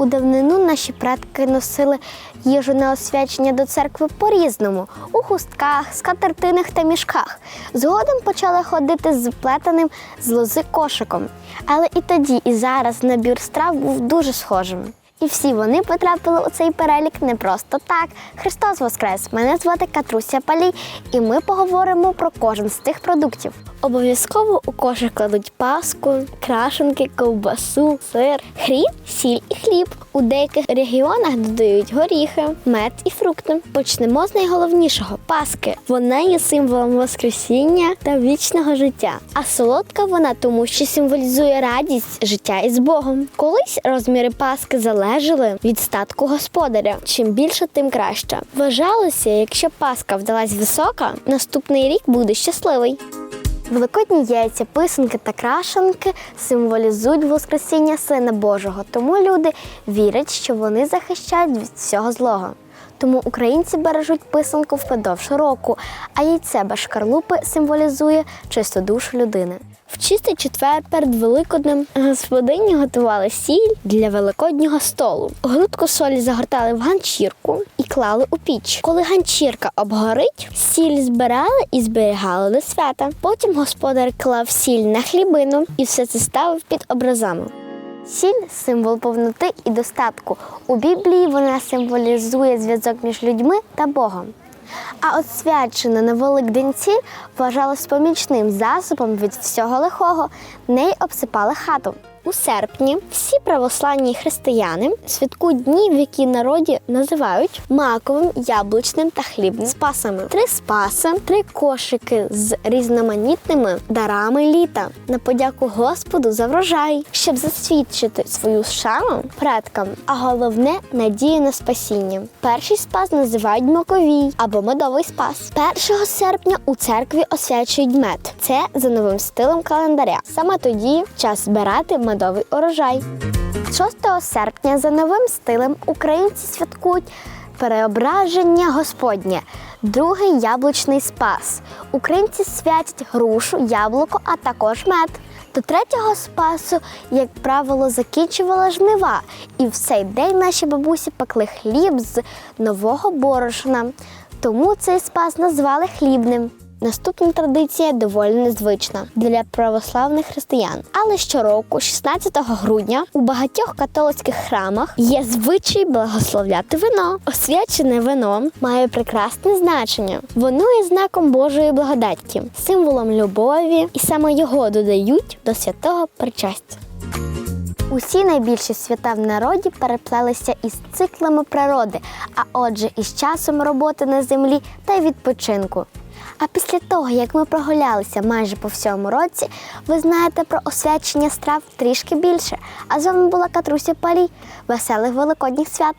У давнину наші предки носили їжу на освячення до церкви по-різному у хустках, скатертинах та мішках. Згодом почали ходити з плетеним з лози кошиком. Але і тоді, і зараз набір страв був дуже схожим. І всі вони потрапили у цей перелік не просто так. Христос Воскрес! Мене звати Катруся Палій, і ми поговоримо про кожен з цих продуктів. Обов'язково у кошик кладуть паску, крашенки, ковбасу, сир, хріб, сіль і хліб. У деяких регіонах додають горіхи, мед і фрукти. Почнемо з найголовнішого паски. Вона є символом Воскресіння та вічного життя. А солодка вона тому, що символізує радість життя із Богом. Колись розміри паски залежали від статку господаря. Чим більше, тим краще. Вважалося, якщо паска вдалась висока, наступний рік буде щасливий. Великодні яйця, писанки та крашенки символізують Воскресіння Сина Божого, тому люди вірять, що вони захищають від всього злого. Тому українці бережуть писанку впродовж року, а яйце без шкарлупи символізує чисту душу людини. В чистий четвер перед Великоднем господині готували сіль для великоднього столу. Грудку солі загортали в ганчірку клали у піч. Коли ганчірка обгорить, сіль збирали і зберігали до свята. Потім господар клав сіль на хлібину і все це ставив під образами. Сіль символ повноти і достатку. У Біблії вона символізує зв'язок між людьми та Богом. А от свячена на Великдень сіль вважалась помічним засобом від всього лихого. Нею обсипали хату. У серпні всі православні християни святкують дні, в які народі називають маковим, яблучним та хлібним спасами. Три спаси, три кошики з різноманітними дарами літа на подяку Господу за врожай, щоб засвідчити свою шану предкам, а головне надію на спасіння. Перший спас називають маковій або медовий спас. 1 серпня у церкві освячують мед. Це за новим стилем календаря. Саме тоді час збирати медовий урожай. 6 серпня за новим стилем українці святкують переображення Господнє, другий яблучний спас. Українці святять грушу, яблуко, а також мед. До третього спасу, як правило, закінчувала жнива, і в цей день наші бабусі пекли хліб з нового борошна. Тому цей спас назвали хлібним. Наступна традиція доволі незвична для православних християн. Але щороку, 16 грудня, у багатьох католицьких храмах є звичай благословляти вино. Освячене вино має прекрасне значення. Воно є знаком Божої благодаті, символом любові, і саме його додають до святого причастя. Усі найбільші свята в народі переплелися із циклами природи, а отже, із часом роботи на землі та відпочинку. А після того, як ми прогулялися майже по всьому році, ви знаєте про освячення страв трішки більше. А з вами була Катруся Палій. Веселих великодніх свят!